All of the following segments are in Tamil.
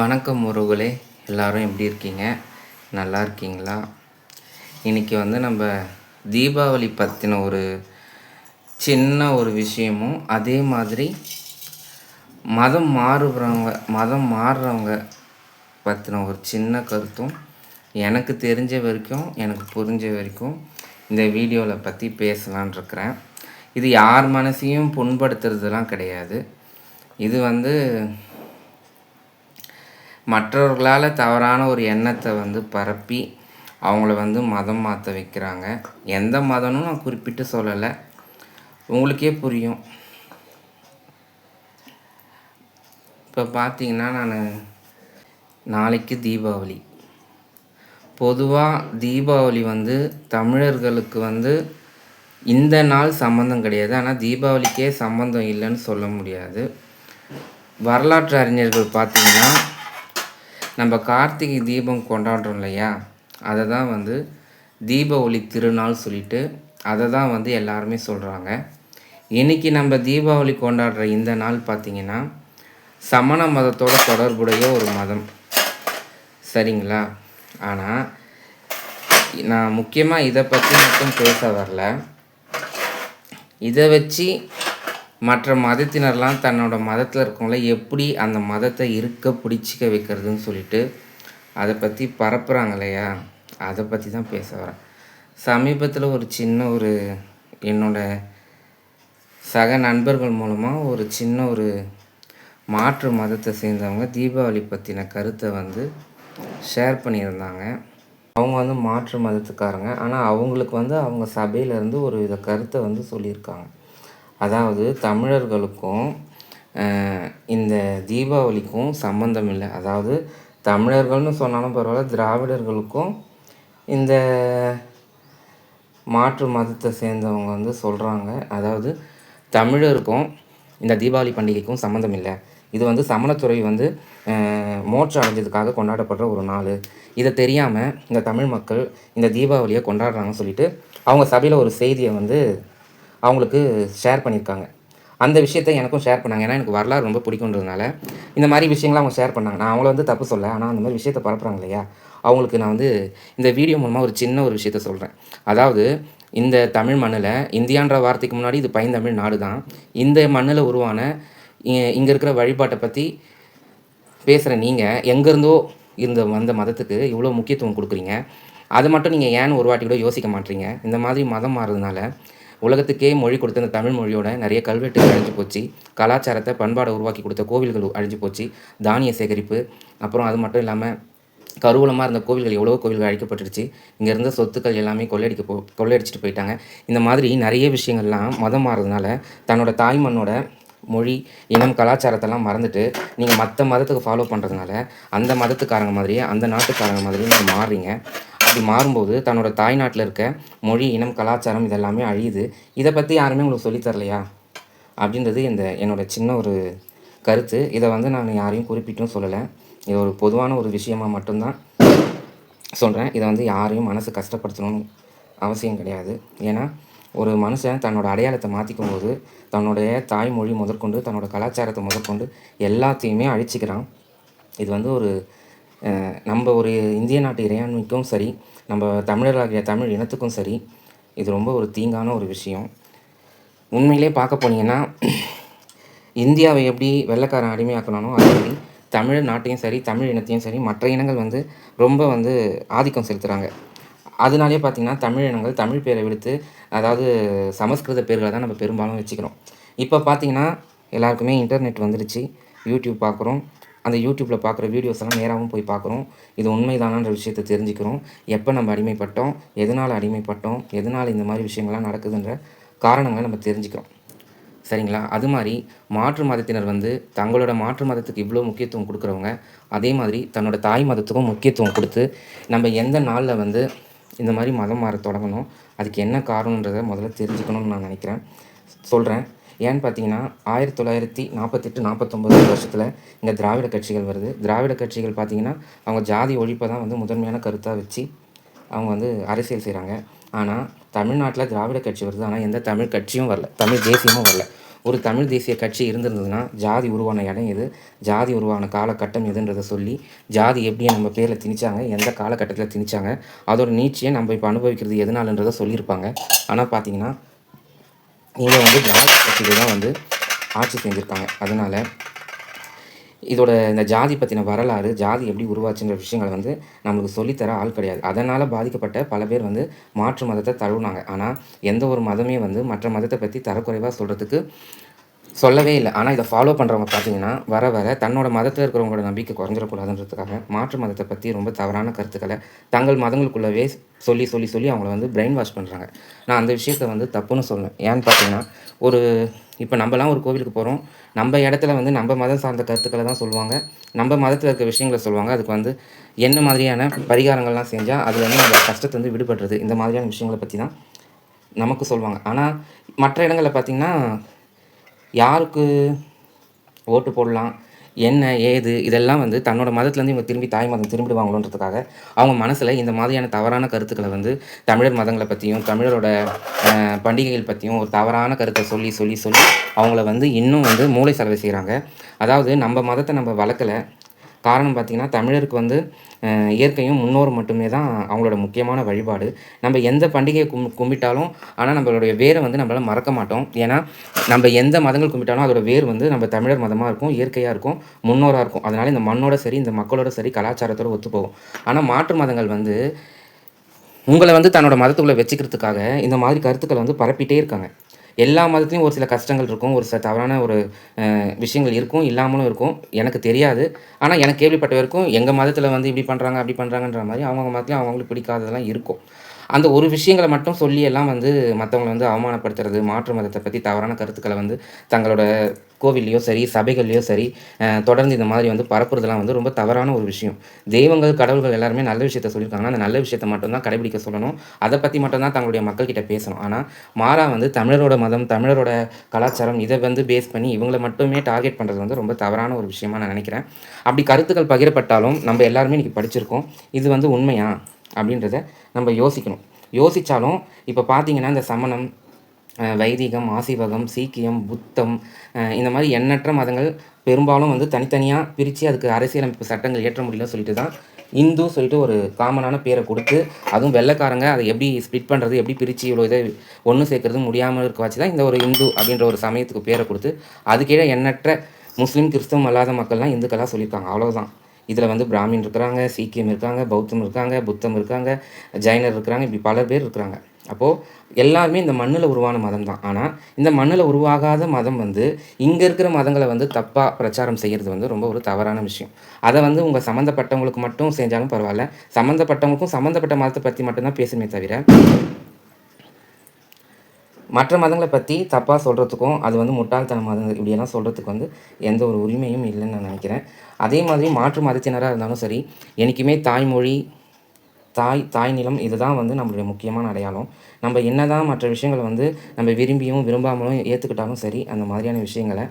வணக்கம் உறவுகளே எல்லாரும் எப்படி இருக்கீங்க? நல்லா இருக்கீங்களா? இன்றைக்கி வந்து நம்ம தீபாவளி பற்றின ஒரு சின்ன ஒரு விஷயமும் அதே மாதிரி மதம் மாறுபுறவங்க மதம் மாறுறவங்க பற்றின ஒரு சின்ன கருத்தும் எனக்கு தெரிஞ்ச வரைக்கும் எனக்கு புரிஞ்ச வரைக்கும் இந்த வீடியோவில் பற்றி பேசலான் இருக்கிறேன். இது யார் மனசையும் புண்படுத்துறதுலாம் கிடையாது. இது வந்து மற்றவர்களால் தவறான ஒரு எண்ணத்தை வந்து பரப்பி அவங்கள வந்து மதம் மாற்ற வைக்கிறாங்க. எந்த மதம்னு நான் குறிப்பிட்டு சொல்லலை. உங்களுக்கே புரியும். இப்போ பார்த்தீங்கன்னா நான் நாளைக்கு தீபாவளி. பொதுவாக தீபாவளி வந்து தமிழர்களுக்கு வந்து இந்த நாள் சம்மந்தம் கிடையாது. ஆனால் தீபாவளிக்கே சம்மந்தம் இல்லைன்னு சொல்ல முடியாது. வரலாற்று அறிஞர்கள் பார்த்தீங்கன்னா நம்ம கார்த்திகை தீபம் கொண்டாடுறோம் இல்லையா? அதை தான் வந்து தீப ஒளி திருநாள் சொல்லிட்டு அதை தான் வந்து எல்லாருமே சொல்கிறாங்க இன்றைக்கி நம்ம தீபாவளி கொண்டாடுற இந்த நாள் பார்த்திங்கன்னா சமண மதத்தோட தொடர்புடைய ஒரு மதம். சரிங்களா? ஆனால் நான் முக்கியமாக இதை பற்றி மட்டும் பேச வரல. இதை வச்சு மற்ற மதத்தினர்லாம் தன்னோட மதத்தில் இருக்கவங்கள எப்படி அந்த மதத்தை இருக்க பிடிச்சிக்க வைக்கிறதுன்னு சொல்லிட்டு அதை பற்றி பரப்புகிறாங்க இல்லையா அதை பற்றி தான் பேச வரேன் சமீபத்தில் ஒரு சின்ன ஒரு என்னோட சக நண்பர்கள் மூலமாக ஒரு சின்ன ஒரு மாற்று மதத்தை சேர்ந்தவங்க தீபாவளி பற்றின கருத்தை வந்து ஷேர் பண்ணியிருந்தாங்க. அவங்க வந்து மாற்று மதத்துக்காரங்க. ஆனால் அவங்களுக்கு வந்து அவங்க சபையிலேருந்து ஒரு வித கருத்தை வந்து சொல்லியிருக்காங்க. அதாவது தமிழர்களுக்கும் இந்த தீபாவளிக்கும் சம்பந்தம் இல்லை. அதாவது தமிழர்கள்னு சொன்னாலும் பரவாயில்ல திராவிடர்களுக்கும் இந்த மாற்று மதத்தை சேர்ந்தவங்க வந்து சொல்கிறாங்க அதாவது தமிழருக்கும் இந்த தீபாவளி பண்டிகைக்கும் சம்மந்தம் இல்லை. இது வந்து சமணத்துறை வந்து மோட்சம் அடைஞ்சதுக்காக கொண்டாடப்படுற ஒரு நாள். இதை தெரியாமல் இந்த தமிழ் மக்கள் இந்த தீபாவளியை கொண்டாடுறாங்கன்னு சொல்லிட்டு அவங்க சபையில் ஒரு செய்தியை வந்து அவங்களுக்கு ஷேர் பண்ணியிருக்காங்க. அந்த விஷயத்தை எனக்கும் ஷேர் பண்ணாங்க. ஏன்னா எனக்கு வரலாறு ரொம்ப பிடிக்குன்றதுனால இந்த மாதிரி விஷயங்களை அவங்க ஷேர் பண்ணாங்க. நான் அவங்கள வந்து தப்பு சொல்ல ஆனால் அந்த மாதிரி விஷயத்தை பரப்புறாங்க இல்லையா? அவங்களுக்கு நான் வந்து இந்த வீடியோ மூலமாக ஒரு சின்ன ஒரு விஷயத்த சொல்கிறேன் அதாவது இந்த தமிழ் மண்ணில் இந்தியான்ற வார்த்தைக்கு முன்னாடி இது பைந்தமிழ் நாடு தான். இந்த மண்ணில் உருவான இங்கே இருக்கிற வழிபாட்டை பற்றி பேசுகிற நீங்கள் எங்கேருந்தோ இருந்த வந்த மதத்துக்கு இவ்வளோ முக்கியத்துவம் கொடுக்குறீங்க. அது மட்டும் நீங்கள் ஏன்னு ஒரு வாட்டி கூட யோசிக்க மாட்டீங்க. இந்த மாதிரி மதம் மாறுறதுனால உலகத்துக்கே மொழி கொடுத்த இந்த தமிழ் மொழியோட நிறைய கல்வெட்டுகள் அழிஞ்சு போச்சு. கலாச்சாரத்தை பண்பாடை உருவாக்கி கொடுத்த கோவில்கள் அழிஞ்சு போச்சு. தானிய சேகரிப்பு அப்புறம் அது மட்டும் இல்லாமல் கருவூலமாக இருந்த கோவில்கள் எவ்வளோ கோவில்கள் அழிக்கப்பட்டுருச்சு இங்கே இருந்த சொத்துக்கள் எல்லாமே கொள்ளையடிக்க போ கொள்ளையடிச்சிட்டு போயிட்டாங்க. இந்த மாதிரி நிறைய விஷயங்கள்லாம் மதம் மாறுறதுனால தன்னோட தாய் மண்ணோட மொழி இனம் கலாச்சாரத்தெல்லாம் மறந்துட்டு நீங்கள் மற்ற மதத்துக்கு ஃபாலோ பண்ணுறதுனால அந்த மதத்துக்காரங்க மாதிரியே அந்த நாட்டுக்காரங்க மாதிரியே நீங்கள் மாறுறீங்க. அப்படி மாறும்போது தன்னோட தாய்நாட்டில் இருக்க மொழி இனம் கலாச்சாரம் இதெல்லாமே அழியுது. இதை பற்றி யாருமே உங்களுக்கு சொல்லித்தரலையா அப்படின்றது இந்த என்னோடய சின்ன ஒரு கருத்து. இதை வந்து நான் யாரையும் குறிப்பிட்டும் சொல்லலை. இது ஒரு பொதுவான ஒரு விஷயமாக மட்டும்தான் சொல்கிறேன் இதை வந்து யாரையும் மனசு கஷ்டப்படுத்தணும்னு அவசியம் கிடையாது. ஏன்னா ஒரு மனுஷன் தன்னோட அடையாளத்தை மாற்றிக்கும் போது தன்னுடைய தாய்மொழி முதற்கொண்டு தன்னோட கலாச்சாரத்தை முதற்கொண்டு எல்லாத்தையுமே அழிச்சிக்கிறான். இது வந்து ஒரு நம்ம ஒரு இந்திய நாட்டு இறையாண்மைக்கும் சரி நம்ம தமிழராகிய தமிழ் இனத்துக்கும் சரி இது ரொம்ப ஒரு தீங்கான ஒரு விஷயம். உண்மையிலே பார்க்க போனீங்கன்னா இந்தியாவை எப்படி வெள்ளைக்காரன் அடிமையாக்கணும் அதே மாதிரி தமிழ் நாட்டையும் சரி தமிழ் இனத்தையும் சரி மற்ற இனங்கள் வந்து ரொம்ப வந்து ஆதிக்கம் செலுத்துகிறாங்க அதனாலே பார்த்தீங்கன்னா தமிழ் இனங்கள் தமிழ் பேரை விடுத்து அதாவது சமஸ்கிருத பேர்களை தான் நம்ம பெரும்பாலும் வச்சுக்கிறோம். இப்போ பார்த்தீங்கன்னா எல்லாருக்குமே இன்டர்நெட் வந்துடுச்சு யூடியூப் பார்க்குறோம் அந்த யூடியூப்பில் பார்க்குற வீடியோஸ் எல்லாம் நேராகவும் போய் பார்க்குறோம் இது உண்மைதானான்ற விஷயத்தை தெரிஞ்சுக்கிறோம். எப்போ நம்ம அடிமைப்பட்டோம்? எதனால் அடிமைப்பட்டோம்? எதனால் இந்த மாதிரி விஷயங்கள்லாம் நடக்குதுன்ற காரணங்களை நம்ம தெரிஞ்சுக்கிறோம். சரிங்களா? அது மாதிரி மாற்று மதத்தினர் வந்து தங்களோட மாற்று மதத்துக்கு இவ்வளோ முக்கியத்துவம் கொடுக்குறவங்க அதே மாதிரி தன்னோட தாய் மதத்துக்கும் முக்கியத்துவம் கொடுத்து நம்ம எந்த நாளில் வந்து இந்த மாதிரி மதம் மாற தொடங்கணும் அதுக்கு என்ன காரணன்றதை முதல்ல தெரிஞ்சுக்கணும்னு நான் நினைக்கிறேன். சொல்கிறேன் ஏன்னு பார்த்தீங்கன்னா ஆயிரத்தி தொள்ளாயிரத்தி நாற்பத்தெட்டு நாற்பத்தொம்பது வருஷத்தில் இங்கே திராவிட கட்சிகள் வருது. திராவிட கட்சிகள் பார்த்தீங்கன்னா அவங்க ஜாதி ஒழிப்பை தான் வந்து முதன்மையான கருத்தாக வச்சு அவங்க வந்து அரசியல் செய்கிறாங்க ஆனால் தமிழ்நாட்டில் திராவிட கட்சி வருது. ஆனால் எந்த தமிழ் கட்சியும் வரல. தமிழ் தேசியமும் வரல. ஒரு தமிழ் தேசிய கட்சி இருந்திருந்ததுன்னா ஜாதி உருவான இடம் எது? ஜாதி உருவான காலகட்டம் எதுன்றதை சொல்லி ஜாதி எப்படி நம்ம பேரில் திணிச்சாங்க? எந்த காலகட்டத்தில் திணிச்சாங்க? அதோட நீச்சியை நம்ம இப்போ அனுபவிக்கிறது எதனாலன்றதை சொல்லியிருப்பாங்க. ஆனால் பார்த்தீங்கன்னா இங்கே வந்து திராவிட கட்சிகள் தான் வந்து ஆட்சி செஞ்சுருக்காங்க. அதனால் இதோட இந்த ஜாதி பற்றின வரலாறு ஜாதி எப்படி உருவாச்சுன்ற விஷயங்களை வந்து நம்மளுக்கு சொல்லித்தர ஆள் கிடையாது. அதனால் பாதிக்கப்பட்ட பல பேர் வந்து மாற்று மதத்தை தழுவுனாங்க. ஆனால் எந்த ஒரு மதமே வந்து மற்ற மதத்தை பற்றி தரக்குறைவாக சொல்கிறதுக்கு சொல்லவே இல்லை. ஆனால் இதை ஃபாலோ பண்ணுறவங்க பார்த்தீங்கன்னா வர வர தன்னோட மதத்தில் இருக்கிறவங்களோட நம்பிக்கை குறைஞ்சிடக்கூடாதுன்றதுக்காக மாற்று மதத்தை பற்றி ரொம்ப தவறான கருத்துக்களை தங்கள் மதங்களுக்குள்ளவே சொல்லி சொல்லி சொல்லி அவங்கள வந்து பிரெயின் வாஷ் பண்ணுறாங்க நான் அந்த விஷயத்தை வந்து தப்புன்னு சொல்லுவேன் ஏன்னு பார்த்தீங்கன்னா ஒரு இப்போ நம்மலாம் ஒரு கோவிலுக்கு போகிறோம் நம்ம இடத்துல வந்து நம்ம மதம் சார்ந்த கருத்துக்களை தான் சொல்லுவாங்க. நம்ம மதத்தில் இருக்க விஷயங்களை சொல்லுவாங்க. அதுக்கு வந்து என்ன மாதிரியான பரிகாரங்கள்லாம் செஞ்சால் அது வந்து நம்ம கஷ்டத்தை வந்து விடுபடுறது இந்த மாதிரியான விஷயங்களை பற்றி தான் நமக்கு சொல்லுவாங்க. ஆனால் மற்ற இடங்களில் பார்த்திங்கன்னா யாருக்கு ஓட்டு போடலாம்? என்ன ஏது? இதெல்லாம் வந்து தன்னோட மதத்துலேருந்து இவங்க திரும்பி தாய் மதம் திரும்பிடுவாங்களோன்றதுக்காக அவங்க மனசில் இந்த மாதிரியான தவறான கருத்துக்களை வந்து தமிழர் மதங்களை பற்றியும் தமிழரோட பண்டிகைகள் பற்றியும் ஒரு தவறான கருத்தை சொல்லி சொல்லி சொல்லி அவங்கள வந்து இன்னும் வந்து மூளை செலவு செய்கிறாங்க அதாவது நம்ம மதத்தை நம்ம வளர்க்கலை. காரணம் பார்த்திங்கன்னா தமிழருக்கு வந்து இயற்கையும் முன்னோரும் மட்டுமே தான் அவங்களோட முக்கியமான வழிபாடு. நம்ம எந்த பண்டிகையை கும் கும்பிட்டாலும் ஆனால் நம்மளுடைய வேரை வந்து நம்மளால் மறக்க மாட்டோம். ஏன்னா நம்ம எந்த மதங்கள் கும்பிட்டாலும் அதோட வேர் வந்து நம்ம தமிழர் மதமாக இருக்கும் இயற்கையாக இருக்கும் முன்னோராக இருக்கும். அதனால் இந்த மண்ணோட சரி இந்த மக்களோட சரி கலாச்சாரத்தோடு ஒத்து போகும். ஆனால் மாற்று மதங்கள் வந்து உங்களை வந்து தன்னோட மதத்துக்குள்ளே வச்சுக்கிறதுக்காக இந்த மாதிரி கருத்துக்களை வந்து பரப்பிட்டே இருக்காங்க. எல்லா மதத்துலேயும் ஒரு சில கஷ்டங்கள் இருக்கும். ஒரு சில தவறான ஒரு விஷயங்கள் இருக்கும். இல்லாமலும் இருக்கும். எனக்கு தெரியாது. ஆனால் எனக்கு கேள்விப்பட்ட வரைக்கும் எங்கள் மதத்தில் வந்து இப்படி பண்ணுறாங்க அப்படி பண்ணுறாங்கன்ற மாதிரி அவங்கவுங்க மதத்துலேயும் அவங்களுக்கு பிடிக்காததெல்லாம் இருக்கும். அந்த ஒரு விஷயங்களை மட்டும் சொல்லி எல்லாம் வந்து மற்றவங்களை வந்து அவமானப்படுத்துறது மாற்று மதத்தை பற்றி தவறான கருத்துக்களை வந்து தங்களோட கோவில்லையோ சரி சபைகள்லையோ சரி தொடர்ந்து இந்த மாதிரி வந்து பரப்புறதுலாம் வந்து ரொம்ப தவறான ஒரு விஷயம். தெய்வங்கள் கடவுள்கள் எல்லாருமே நல்ல விஷயத்த சொல்லியிருக்காங்கன்னா அந்த நல்ல விஷயத்தை மட்டும்தான் கடைபிடிக்க சொல்லணும். அதை பற்றி மட்டும்தான் தங்களுடைய மக்கள்கிட்ட பேசணும். ஆனால் மாறா வந்து தமிழரோட மதம் தமிழரோட கலாச்சாரம் இதை வந்து பேஸ் பண்ணி இவங்களை மட்டுமே டார்கெட் பண்ணுறது வந்து ரொம்ப தவறான ஒரு விஷயமா நான் நினைக்கிறேன். அப்படி கருத்துக்கள் பகிரப்பட்டாலும் நம்ம எல்லாருமே இன்றைக்கி படிச்சிருக்கோம். இது வந்து உண்மையா? அப்படின்றத நம்ம யோசிக்கணும். யோசித்தாலும் இப்போ பார்த்தீங்கன்னா இந்த சமணம் வைதிகம் ஆசிவகம் சீக்கியம் புத்தம் இந்த மாதிரி எண்ணற்ற மதங்கள் பெரும்பாலும் வந்து தனித்தனியாக பிரித்து அதுக்கு அரசியலமைப்பு சட்டங்கள் ஏற்ற முடியலன்னு சொல்லிட்டு தான் இந்து சொல்லிட்டு ஒரு காமனான பேரை கொடுத்து அதுவும் வெள்ளைக்காரங்க அதை எப்படி ஸ்ப்ளிட் பண்ணுறது எப்படி பிரித்து இவ்வளோ இதை ஒன்று சேர்க்கறது முடியாமல் இருக்க வச்சு தான் இந்த ஒரு இந்து அப்படின்ற ஒரு சமயத்துக்கு பேரை கொடுத்து அதுக்கீழே எண்ணற்ற முஸ்லீம் கிறிஸ்தவம் அல்லாத மக்கள்லாம் இந்துக்களாக சொல்லியிருக்காங்க. அவ்வளோதான் இதில் வந்து பிராமின் இருக்கிறாங்க சீக்கியம் இருக்காங்க பௌத்தம் இருக்காங்க புத்தம் இருக்காங்க ஜைனர் இருக்கிறாங்க இப்படி பல பேர் இருக்கிறாங்க. அப்போது எல்லாருமே இந்த மண்ணில் உருவான மதம் தான். ஆனால் இந்த மண்ணில் உருவாகாத மதம் வந்து இங்கே இருக்கிற மதங்களை வந்து தப்பாக பிரச்சாரம் செய்கிறது வந்து ரொம்ப ஒரு தவறான விஷயம். அதை வந்து உங்கள் சம்மந்தப்பட்டவங்களுக்கு மட்டும் செஞ்சாலும் பரவாயில்ல. சம்மந்தப்பட்டவங்களுக்கும் சம்மந்தப்பட்ட மதத்தை பற்றி மட்டும்தான் பேசுமே தவிர மற்ற மதங்களை பற்றி தப்பாக சொல்கிறதுக்கும் அது வந்து முட்டாள்தன மதங்கள் இப்படியெல்லாம் சொல்கிறதுக்கு வந்து எந்த ஒரு உரிமையும் இல்லைன்னு நான் நினைக்கிறேன். அதே மாதிரி மாற்று மதத்தினராக இருந்தாலும் சரி என்றைக்குமே தாய்மொழி தாய் தாய் நிலம் இதுதான் வந்து நம்மளுடைய முக்கியமான அடையாளம். நம்ம என்னதான் மற்ற விஷயங்களை வந்து நம்ம விரும்பியும் விரும்பாமலும் ஏற்றுக்கிட்டாலும் சரி அந்த மாதிரியான விஷயங்களை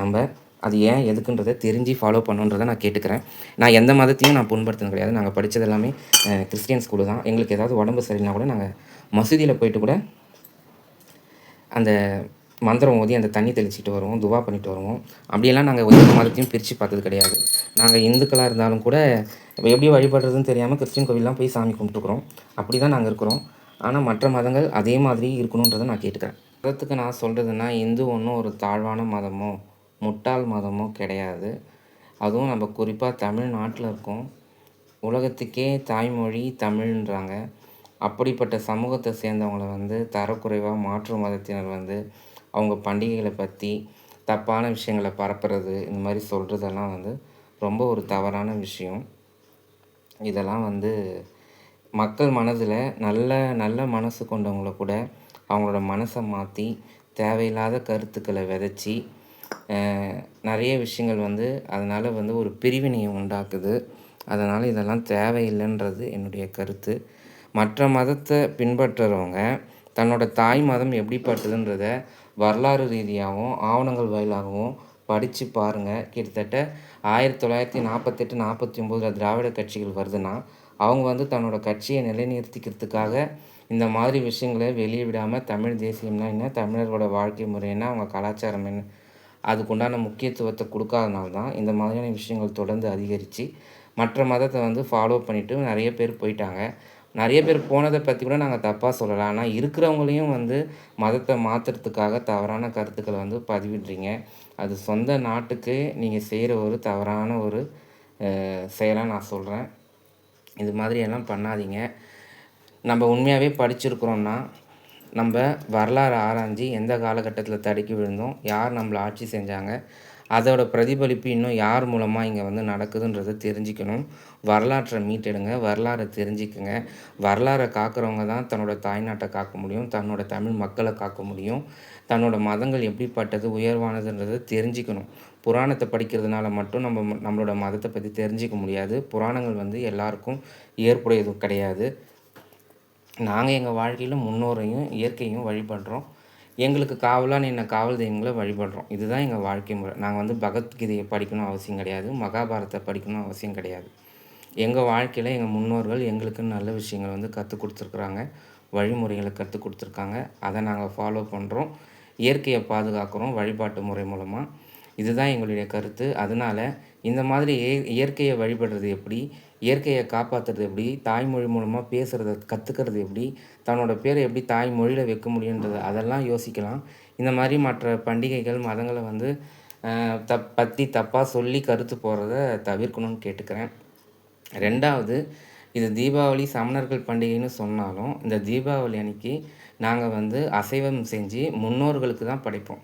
நம்ம அது ஏன் எதுக்குன்றதை தெரிஞ்சு ஃபாலோ பண்ணுன்றதை நான் கேட்டுக்கிறேன். நான் எந்த மதத்தையும் நான் புண்படுத்தினது கிடையாது. நாங்கள் படித்தது எல்லாமே கிறிஸ்டியன் ஸ்கூலு தான். எங்களுக்கு ஏதாவது உடம்பு சரியில்லைனா கூட நாங்கள் மசூதியில் போயிட்டு கூட அந்த மந்திரம் ஓதி அந்த தண்ணி தெளிச்சிட்டு வருவோம் துவா பண்ணிட்டு வருவோம். அப்படியெல்லாம் நாங்கள் ஒவ்வொரு மதத்தையும் பிரித்து பார்த்தது கிடையாது. நாங்கள் இந்துக்களாக இருந்தாலும் கூட இப்போ எப்படி வழிபடுறதுன்னு தெரியாமல் கிறிஸ்டின் கோவில்லாம் போய் சாமி கும்பிட்டுக்குறோம் அப்படி தான் நாங்கள் இருக்கிறோம். ஆனால் மற்ற மதங்கள் அதே மாதிரி இருக்கணுன்றதை நான் கேட்டுக்கிறேன். மதத்துக்கு நான் சொல்கிறதுனா இந்து ஒன்றும் ஒரு தாழ்வான மதமோ முட்டாள் மதமோ கிடையாது. அதுவும் நம்ம குறிப்பாக தமிழ்நாட்டில் இருக்கோம். உலகத்துக்கே தாய்மொழி தமிழ்ன்றாங்க. அப்படிப்பட்ட சமூகத்தை சேர்ந்தவங்கள வந்து தரக்குறைவாக மாற்று மதத்தினர் வந்து அவங்க பண்டிகைகளை பற்றி தப்பான விஷயங்களை பரப்புறது இந்த மாதிரி சொல்கிறதெல்லாம் வந்து ரொம்ப ஒரு தவறான விஷயம். இதெல்லாம் வந்து மக்கள் மனதில் நல்ல நல்ல மனசு கொண்டவங்கள கூட அவங்களோட மனசை மாற்றி தேவையில்லாத கருத்துக்களை விதைச்சி நிறைய விஷயங்கள் வந்து அதனால் வந்து ஒரு பிரிவினையை உண்டாக்குது. அதனால் இதெல்லாம் தேவையில்லைன்றது என்னுடைய கருத்து. மற்ற மதத்தை பின்பற்றுறவங்க தன்னோட தாய் மதம் எப்படிப்பட்டதுன்றத வரலாறு ரீதியாகவும் ஆவணங்கள் வாயிலாகவும் படித்து பாருங்கள் கிட்டத்தட்ட ஆயிரத்தி தொள்ளாயிரத்தி நாற்பத்தெட்டு நாற்பத்தி ஒம்போதில் திராவிட கட்சிகள் வருதுன்னா அவங்க வந்து தன்னோட கட்சியை நிலைநிறுத்திக்கிறதுக்காக இந்த மாதிரி விஷயங்களை வெளியே விடாமல் தமிழ் தேசியம்னா என்ன தமிழர்களோட வாழ்க்கை முறை என்ன அவங்க கலாச்சாரம் என்ன அதுக்குண்டான முக்கியத்துவத்தை கொடுக்காதனால தான் இந்த மாதிரியான விஷயங்கள் தொடர்ந்து அதிகரித்து மற்ற மதத்தை வந்து ஃபாலோ பண்ணிவிட்டு நிறைய பேர் போயிட்டாங்க. நிறைய பேர் போனதை பற்றி கூட நாங்கள் தப்பாக சொல்லலாம் ஆனால் இருக்கிறவங்களையும் வந்து மதத்தை மாற்றுறதுக்காக தவறான கருத்துக்களை வந்து பதிவிடுறீங்க. அது சொந்த நாட்டுக்கு நீங்கள் செய்கிற ஒரு தவறான ஒரு செயலாக நான் சொல்கிறேன் இது மாதிரி எல்லாம் பண்ணாதீங்க. நம்ம உண்மையாகவே படிச்சிருக்கிறோன்னா நம்ம வரலாறு ஆராய்ஞ்சு எந்த காலகட்டத்தில் தடுக்கி விழுந்தோம் யார் நம்மளை ஆட்சி செஞ்சாங்க அதோட பிரதிபலிப்பு இன்னும் யார் மூலமாக இங்கே வந்து நடக்குதுன்றதை தெரிஞ்சுக்கணும். வரலாற்றை மீட்டெடுங்க வரலாறை தெரிஞ்சுக்குங்க. வரலாறை காக்கிறவங்க தான் தன்னோட தாய்நாட்டை காக்க முடியும் தன்னோட தமிழ் மக்களை காக்க முடியும். தன்னோட மதங்கள் எப்படிப்பட்டது உயர்வானதுன்றதை தெரிஞ்சுக்கணும். புராணத்தை படிக்கிறதுனால மட்டும் நம்ம நம்மளோட மதத்தை பற்றி தெரிஞ்சிக்க முடியாது. புராணங்கள் வந்து எல்லாருக்கும் ஏற்புடையது கிடையாது. நாங்கள் எங்கள் வாழ்க்கையில் முன்னோரையும் இயற்கையும் வழிபடுறோம். எங்களுக்கு காவலாக நின்ன காவல் தெய்வங்களை வழிபடுறோம். இதுதான் எங்கள் வாழ்க்கை முறை. நாங்கள் வந்து பகவத்கீதையை படிக்கணும் அவசியம் கிடையாது. மகாபாரத்தை படிக்கணும் அவசியம் கிடையாது. எங்கள் வாழ்க்கையில் எங்கள் முன்னோர்கள் எங்களுக்கு நல்ல விஷயங்கள் வந்து கற்றுக் கொடுத்துருக்குறாங்க. வழிமுறைகளை கற்றுக் கொடுத்துருக்காங்க. அதை நாங்கள் ஃபாலோ பண்ணுறோம் இயற்கையை பாதுகாக்கிறோம் வழிபாட்டு முறை மூலமாக இதுதான் எங்களுடைய கருத்து. அதனால் இந்த மாதிரி இயற்கையை வழிபடுறது எப்படி? இயற்கையை காப்பாற்றுறது எப்படி? தாய்மொழி மூலமாக பேசுகிறத கற்றுக்கிறது எப்படி? தன்னோட பேரை எப்படி தாய்மொழியில் வைக்க முடியுன்றது அதெல்லாம் யோசிக்கலாம். இந்த மாதிரி மற்ற பண்டிகைகள் மதங்களை வந்து தப் பற்றி தப்பாக சொல்லி கருத்து போகிறத தவிர்க்கணும்னு கேட்டுக்கிறேன். ரெண்டாவது இது தீபாவளி சமணர்கள் பண்டிகைன்னு சொன்னாலும் இந்த தீபாவளி அன்னைக்கு நாங்கள் வந்து அசைவம் செஞ்சு முன்னோர்களுக்கு தான் படைப்போம்.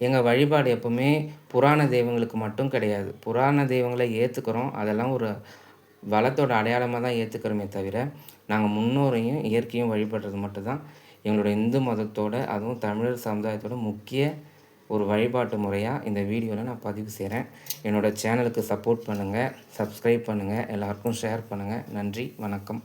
எங்கள் வழிபாடு எப்போவுமே புராண தெய்வங்களுக்கு மட்டும் கிடையாது. புராண தெய்வங்களை ஏற்றுக்கிறோம் அதெல்லாம் ஒரு வளத்தோட அடையாளமாக தான் ஏற்றுக்கிறோமே தவிர நாங்கள் முன்னோரையும் இயற்கையும் வழிபடுறது மட்டும்தான். எங்களோட இந்து மதத்தோட அதுவும் தமிழர் சமுதாயத்தோட முக்கிய ஒரு வழிபாட்டு முறையாக இந்த வீடியோவில் நான் பதிவு செய்கிறேன் என்னோடய சேனலுக்கு சப்போர்ட் பண்ணுங்கள் சப்ஸ்கிரைப் பண்ணுங்கள் எல்லாருக்கும் ஷேர் பண்ணுங்கள் நன்றி வணக்கம்.